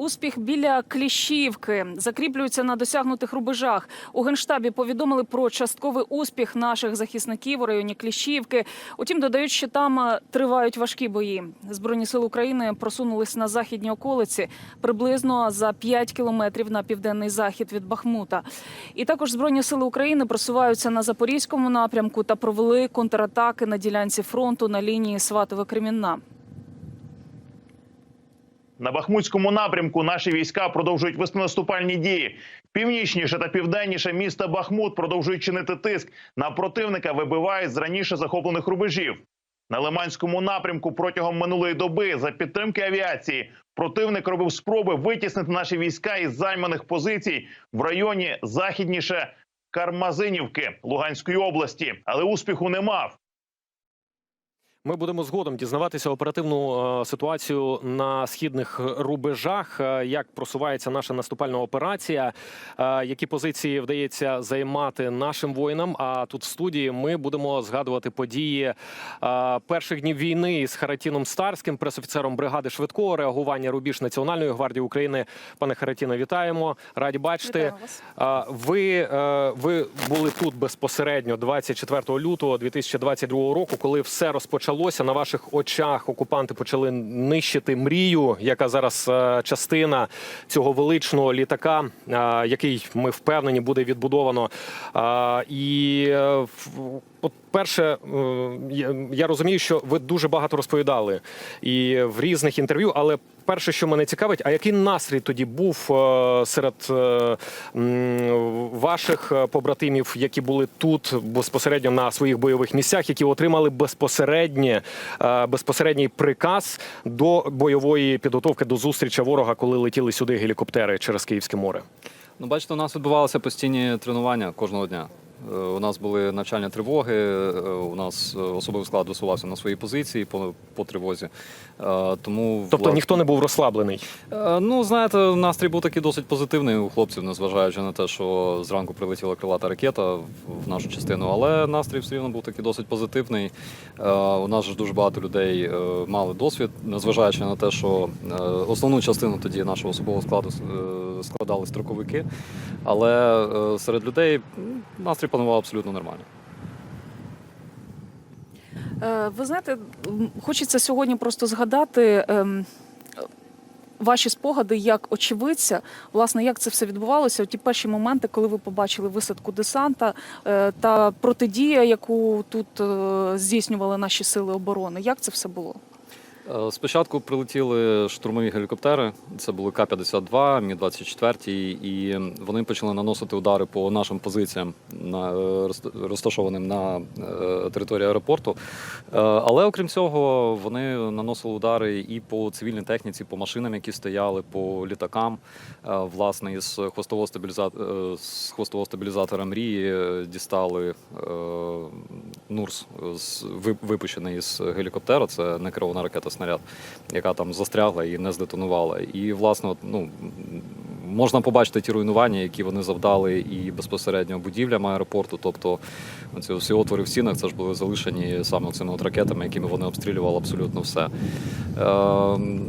Успіх біля Кліщівки закріплюється на досягнутих рубежах. У генштабі повідомили про частковий успіх наших захисників у районі Кліщівки. Утім, додають, що там е, тривають важкі бої. Збройні сили України просунулись на західні околиці приблизно за 5 кілометрів на південний захід від Бахмута. І також збройні сили України просуваються на запорізькому напрямку та провели контратаки на ділянці фронту на лінії Сватове-Кремінна. На Бахмутському напрямку наші війська продовжують вести наступальні дії. Північніше та південніше міста Бахмут продовжують чинити тиск на противника, вибивають з раніше захоплених рубежів. На Лиманському напрямку протягом минулої доби за підтримки авіації противник робив спроби витіснити наші війська із займаних позицій в районі західніше Кармазинівки Луганської області, але успіху не мав. Ми будемо згодом дізнаватися оперативну е, ситуацію на східних рубежах, е, як просувається наша наступальна операція, е, які позиції вдається займати нашим воїнам. А тут в студії ми будемо згадувати події перших днів війни з Харатіном Старським, пресофіцером бригади швидкого реагування рубіж Національної гвардії України. Пане Харатіно, вітаємо! Раді бачити. Ви, ви були тут безпосередньо 24 лютого 2022 року, коли все розпочалося на ваших очах. Окупанти почали нищити мрію, яка зараз е, частина цього величного літака, е, який ми впевнені буде відбудовано. І е, от перше, я розумію, що ви дуже багато розповідали і в різних інтерв'ю, але перше, що мене цікавить, а який настрій тоді був е, серед е, ваших е, побратимів, які були тут безпосередньо на своїх бойових місцях, які отримали безпосереднє, е, безпосередній приказ до бойової підготовки до зустрічі ворога, коли летіли сюди гелікоптери через Київське море? Ну, бачите, у нас відбувалися постійні тренування кожного дня. Е, У нас були навчальні тривоги, е, у нас е, особовий склад висувався на свої позиції по, по тривозі. Тому Тобто власне, ніхто не був розслаблений. Ну, знаєте, настрій був такий досить позитивний у хлопців, незважаючи на те, що зранку прилетіла крилата ракета в нашу частину. Але настрій все рівно був такий досить позитивний. У нас ж дуже багато людей мали досвід, незважаючи на те, що основну частину тоді нашого особового складу складали строковики. Але серед людей настрій панував абсолютно нормально. Е, Ви знаєте, хочеться сьогодні просто згадати ем, ваші спогади як очевидця, власне, як це все відбувалося. Ті перші моменти, коли ви побачили висадку десанта е, та протидія, яку тут е, здійснювали наші сили оборони. Як це все було? Е, Спочатку прилетіли штурмові гелікоптери, це були К-52, Мі-24, і вони почали наносити удари по нашим позиціям, на, е, розташованим на е, території аеропорту. Але окрім цього, вони наносили удари і по цивільній техніці, по машинам, які стояли, по літакам. Власне, із хвостового стабілізатора, з хвостового стабілізатора мрії дістали Нурс, випущений із гелікоптера. Це не керована ракета снаряд, яка там застрягла і не здетонувала. І, власне, ну, можна побачити ті руйнування, які вони завдали, і безпосередньо будівлям аеропорту. Тобто ці всі отвори в стінах це ж були залишені саме цими от ракетами, якими вони обстрілювали абсолютно все. Е,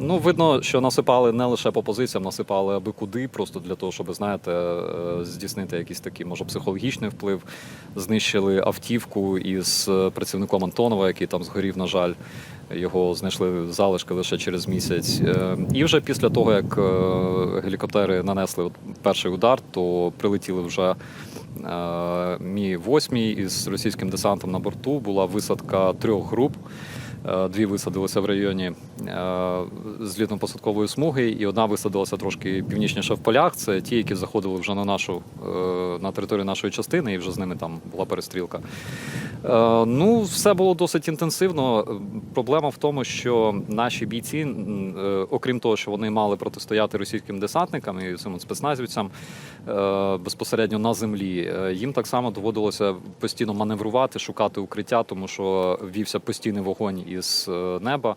ну, видно, що насипали не лише по позиціям, насипали аби куди, просто для того, щоб знаєте, е, здійснити якийсь такий, може, психологічний вплив. Знищили автівку із е, працівником Антонова, який там згорів, на жаль. Його знайшли залишки лише через місяць. Е, І вже після того, як е, гелікоптери нанесли перший удар, то прилетіли вже е, Мі 8 із російським десантом на борту. Була висадка трьох груп. Е, Дві висадилися в районі е, злітно-посадкової смуги, і одна висадилася трошки північніше в полях. Це ті, які заходили вже на нашу на територію нашої частини, і вже з ними там була перестрілка. Е, Ну, все було досить інтенсивно. Е, Проблема в тому, що наші бійці, е, окрім того, що вони мали протистояти російським десантникам і цим спецназівцям безпосередньо на землі, їм так само доводилося постійно маневрувати, шукати укриття, тому що вівся постійний вогонь із неба.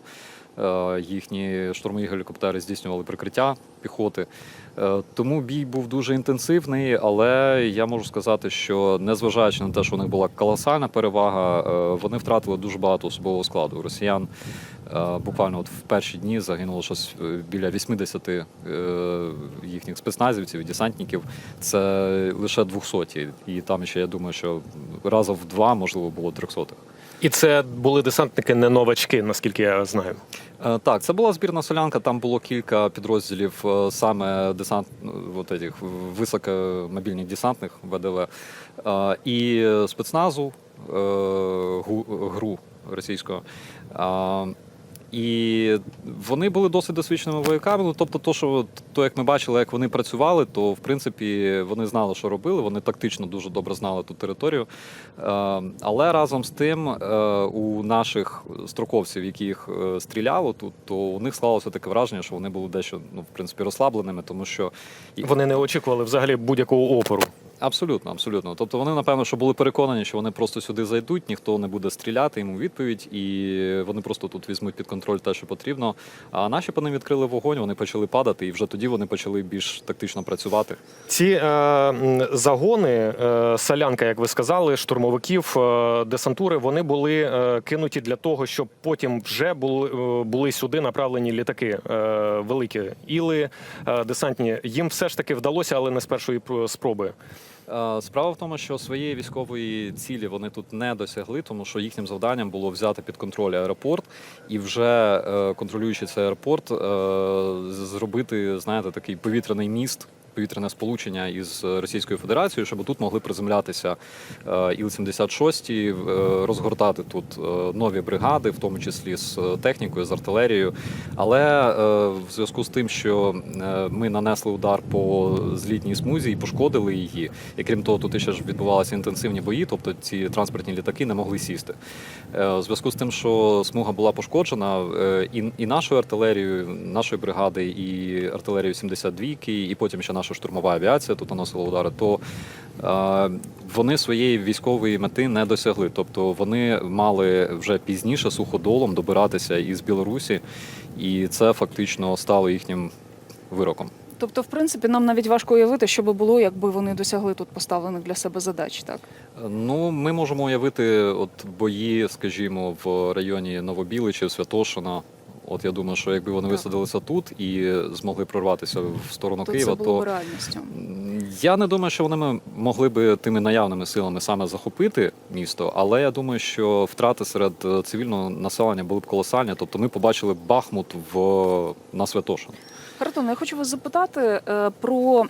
Їхні штурмові гелікоптери здійснювали прикриття піхоти. Е, Тому бій був дуже інтенсивний, але я можу сказати, що незважаючи на те, що у них була колосальна перевага, е, вони втратили дуже багато особового складу. Росіян е, буквально от в перші дні загинуло щось біля 80 е, їхніх спецназівців і десантників. Це лише 200. І там ще я думаю, що разом в два можливо було 300. І це були десантники не новачки, наскільки я знаю. Е, Так, це була збірна солянка. Там було кілька підрозділів е, саме десант, от вот этих високомобільних десантних ВДВ е, і спецназу е, ГРУ російського. І вони були досить досвідченими вояками. Ну, тобто, то, що то, як ми бачили, як вони працювали, то в принципі вони знали, що робили. Вони тактично дуже добре знали ту територію. Е, Але разом з тим, е, у наших строковців, які їх е, стріляло тут, то у них склалося таке враження, що вони були дещо ну, в принципі розслабленими, тому що Вони не очікували взагалі будь-якого опору. Абсолютно, абсолютно. Тобто вони, напевно, що були переконані, що вони просто сюди зайдуть, ніхто не буде стріляти йому відповідь, і вони просто тут візьмуть під контроль те, що потрібно. А наші по ним відкрили вогонь, вони почали падати, і вже тоді вони почали більш тактично працювати. Ці е, загони, е, солянка, як ви сказали, штурмовиків, е, десантури, вони були е, кинуті для того, щоб потім вже були, е, були сюди направлені літаки е, великі іли, е, десантні. Їм все ж таки вдалося, але не з першої пр- спроби. Е, Справа в тому, що своєї військової цілі вони тут не досягли, тому що їхнім завданням було взяти під контроль аеропорт і вже е, контролюючи цей аеропорт, е, зробити, знаєте, такий повітряний міст. Повітряне сполучення із Російською Федерацією, щоб тут могли приземлятися е, Іл-76, е, розгортати тут е, нові бригади, в тому числі з е, технікою, з артилерією. Але е, в зв'язку з тим, що е, ми нанесли удар по злітній смузі і пошкодили її, і крім того, тут ще ж відбувалися інтенсивні бої, тобто ці транспортні літаки не могли сісти. Е, В зв'язку з тим, що смуга була пошкоджена, е, і, нашою артилерією, нашої бригади, і артилерією 72-ки, і потім ще наша штурмова авіація тут наносила удари, то е, вони своєї військової мети не досягли. Тобто вони мали вже пізніше суходолом добиратися із Білорусі, і це фактично стало їхнім вироком. Тобто, в принципі, нам навіть важко уявити, що би було, якби вони досягли тут поставлених для себе задач. Так Ну, ми можемо уявити от бої, скажімо, в районі Новобіличів, Святошина. От я думаю, що якби вони Так. висадилися тут і змогли прорватися в сторону то Києва, це було то реальністю. Я не думаю, що вони могли би тими наявними силами саме захопити місто, але я думаю, що втрати серед е, цивільного населення були б колосальні. Тобто ми побачили Бахмут в на Святошин. Хартон, я хочу вас запитати е, про.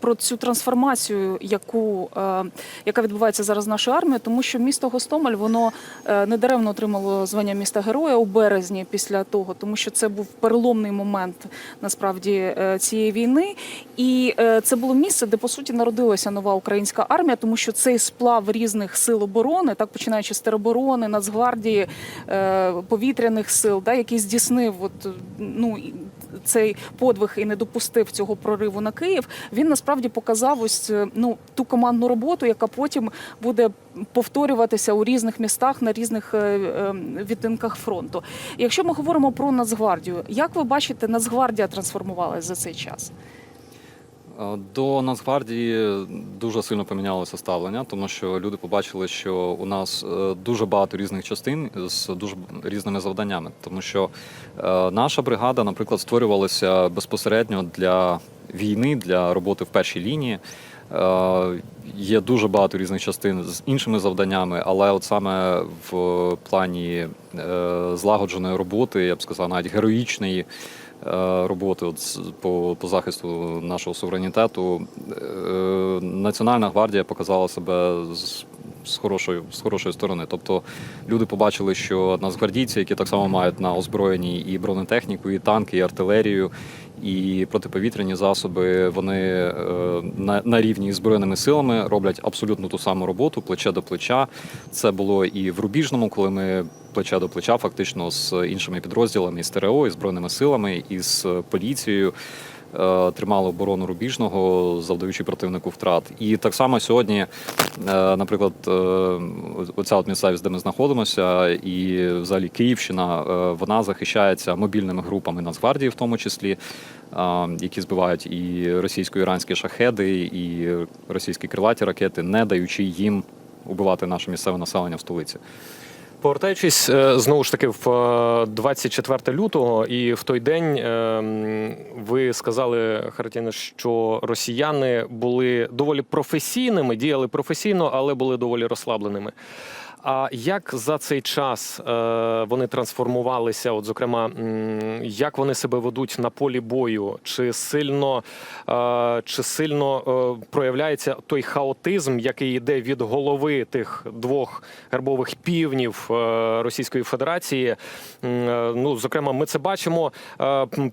Про цю трансформацію, яку е, яка відбувається зараз з нашою армією, тому що місто Гостомель воно е, недаремно отримало звання міста героя у березні після того, тому що це був переломний момент насправді е, цієї війни, і е, це було місце, де по суті народилася нова українська армія, тому що цей сплав різних сил оборони, так починаючи з тероборони, Нацгвардії, е, повітряних сил, да, який здійснив от, ну, цей подвиг і не допустив цього прориву на Київ. Він насправді показав ось е, ну ту командну роботу, яка потім буде повторюватися у різних містах на різних е, відтинках фронту. Якщо ми говоримо про Нацгвардію, як ви бачите, Нацгвардія трансформувалася за цей час? Е, До Нацгвардії дуже сильно помінялося ставлення, тому що люди побачили, що у нас е, дуже багато різних частин з дуже різними завданнями. Тому що е, наша бригада, наприклад, створювалася безпосередньо для війни, для роботи в першій лінії. Є дуже багато різних частин з іншими завданнями, але от саме в плані злагодженої роботи, я б сказав, навіть героїчної роботи от, по, по захисту нашого суверенітету, е, Національна гвардія показала себе з, з, хорошої, з хорошої сторони. Тобто люди побачили, що нацгвардійці, які так само мають на озброєнні і бронетехніку, і танки, і артилерію, і протиповітряні засоби, вони е, на, на рівні з збройними силами роблять абсолютно ту саму роботу, плече до плеча. Це було і в Рубіжному, коли ми плече до плеча, фактично з іншими підрозділами, і з ТРО, і збройними силами, і з поліцією. Е, тримали оборону рубіжного, завдаючи противнику втрат. І так само сьогодні, е, наприклад, е, оця от місцевість, де ми знаходимося, і взагалі Київщина, вона захищається мобільними групами Нацгвардії, в тому числі, які збивають і російсько-іранські шахеди, і російські крилаті ракети, не даючи їм убивати наше місцеве населення в столиці. Повертаючись е, знову ж таки в е, 24 лютого, і в той день е, ви сказали, Хартіне, що росіяни були доволі професійними, діяли професійно, але були доволі розслабленими. А як за цей час е, вони трансформувалися? От, зокрема, як вони себе ведуть на полі бою? Чи сильно, е, чи сильно е, проявляється той хаотизм, який йде від голови тих двох гербових півнів Російської Федерації? Ну, зокрема, ми це бачимо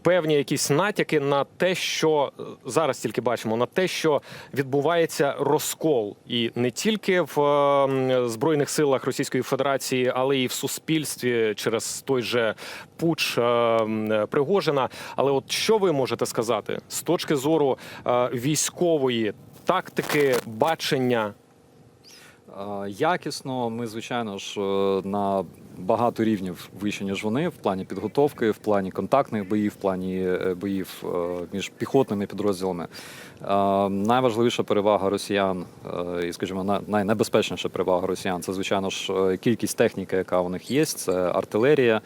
певні якісь натяки на те, що зараз тільки бачимо, на те, що відбувається розкол, і не тільки в збройних силах Російської Федерації, але і в суспільстві через той же пуч е, Пригожина. Але от що ви можете сказати з точки зору е, військової тактики, бачення? Е, Якісно, ми, звичайно ж, е, на багато рівнів вище, ніж вони, в плані підготовки, в плані контактних боїв, в плані е, боїв між піхотними підрозділами. Найважливіша перевага росіян, і, скажімо, на- найнебезпечніша перевага росіян це, звичайно ж, кількість техніки, яка у них є, це артилерія.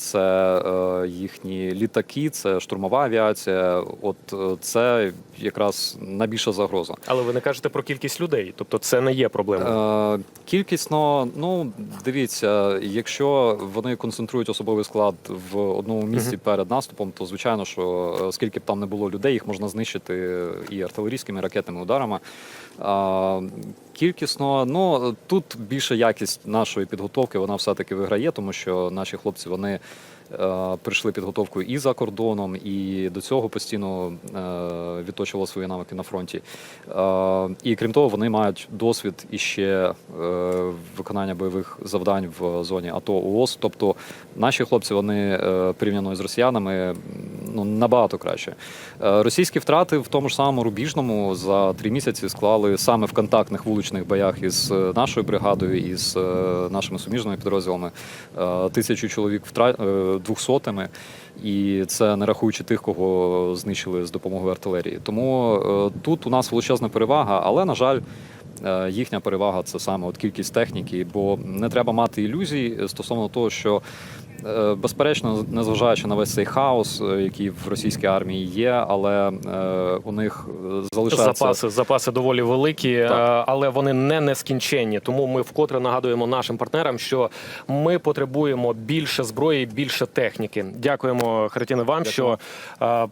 Це е, їхні літаки, це штурмова авіація. От е, це якраз найбільша загроза. Але ви не кажете про кількість людей, тобто це не є проблемою. Е, кількісно, ну дивіться, якщо вони концентрують особовий склад в одному місці перед наступом, то звичайно, що скільки б там не було людей, їх можна знищити і артилерійськими і ракетними ударами. Кількісно, ну тут більша якість нашої підготовки, вона все-таки виграє, тому що наші хлопці вони. е, Прийшли підготовкою і за кордоном, і до цього постійно е, відточували свої навики на фронті. Е, і крім того, вони мають досвід іще виконання бойових завдань в зоні АТО ООС. Тобто наші хлопці вони порівняно з росіянами ну набагато краще. Е, російські втрати в тому ж самому рубіжному за три місяці склали саме в контактних вуличних боях із е, нашою бригадою і з е, нашими суміжними підрозділами тисячу чоловік двохсотими. І це не рахуючи тих, кого знищили з допомогою артилерії. Тому тут у нас величезна перевага, але на жаль. Їхня перевага це саме от кількість техніки, бо не треба мати ілюзій стосовно того, що безперечно, незважаючи на весь цей хаос, е, який в російській армії є, але е, у них е, залишається Запаси, запаси доволі великі, Так. е, але вони не нескінченні. Тому ми вкотре нагадуємо нашим партнерам, що ми потребуємо більше зброї, більше техніки. Дякуємо, Харатіне, вам, що. е,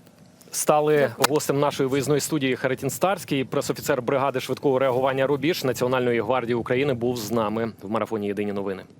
Стали гостем нашої виїзної студії Харатін Старський, пресофіцер бригади швидкого реагування Рубіж Національної гвардії України, був з нами в марафоні Єдині новини.